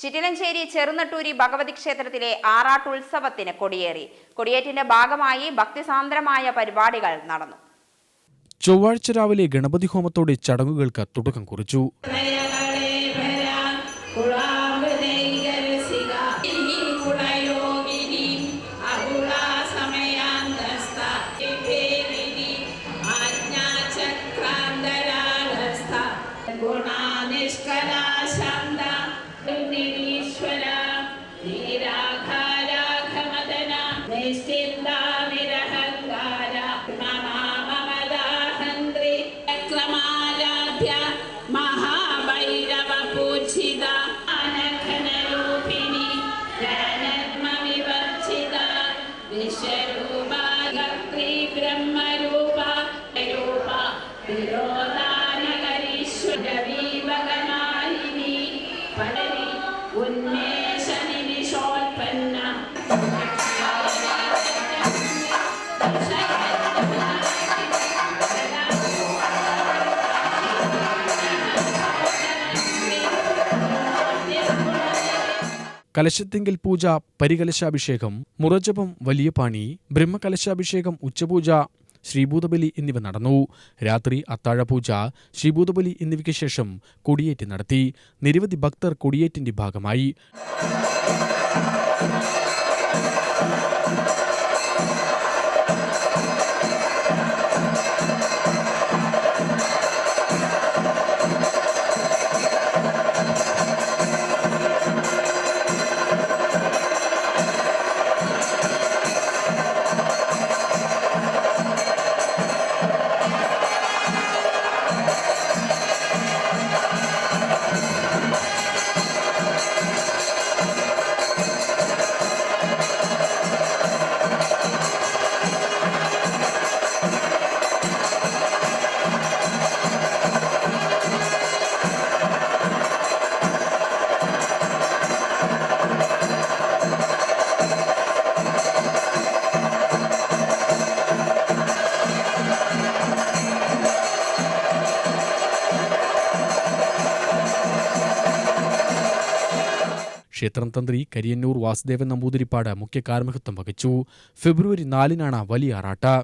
ചിറ്റിലഞ്ചേരി ചെറുനട്ടൂരി ഭഗവതി ക്ഷേത്രത്തിലെ ആറാട്ടുത്സവത്തിന് കൊടിയേറി. കൊടിയേറ്റിന്റെ ഭാഗമായി ഭക്തിസാന്ദ്രമായ പരിപാടികൾ നടന്നു. ചൊവ്വാഴ്ച രാവിലെ ഗണപതി ഹോമത്തോടെ ചടങ്ങുകൾക്ക് തുടക്കം കുറിച്ചു. നിശ്ചിന്ത നിരഹങ്കാര മമദാഹന്ത്രി ക്രമാരാധ്യ മഹാഭൈരവ പൂജിത അനഘനരൂപിണി ജ്ഞാനത്മവിവർജിത വിശ്വരൂപ ഗത്രി ബ്രഹ്മരൂപ രൂപ വിരോധാനകരീശ്വരീവകനായിനി പടരി ഉന്മേഷ കലശത്തിങ്കൽ പൂജ പരികലശാഭിഷേകം മുറജപം വലിയ പാണി ബ്രഹ്മകലശാഭിഷേകം ഉച്ചപൂജ ശ്രീഭൂതബലി എന്നിവ നടന്നു. രാത്രി അത്താഴപൂജ ശ്രീഭൂതബലി എന്നിവയ്ക്ക് ശേഷം കൊടിയേറ്റ് നടത്തി. നിരവധി ഭക്തർ കൊടിയേറ്റിന്റെ ഭാഗമായി. ക്ഷേത്രം തന്ത്രി കരിയന്നൂർ വാസുദേവൻ നമ്പൂതിരിപ്പാട് മുഖ്യ കാർമ്മികത്വം വഹിച്ചു. ഫെബ്രുവരി നാലിനാണ് വലിയ ആറാട്ട്.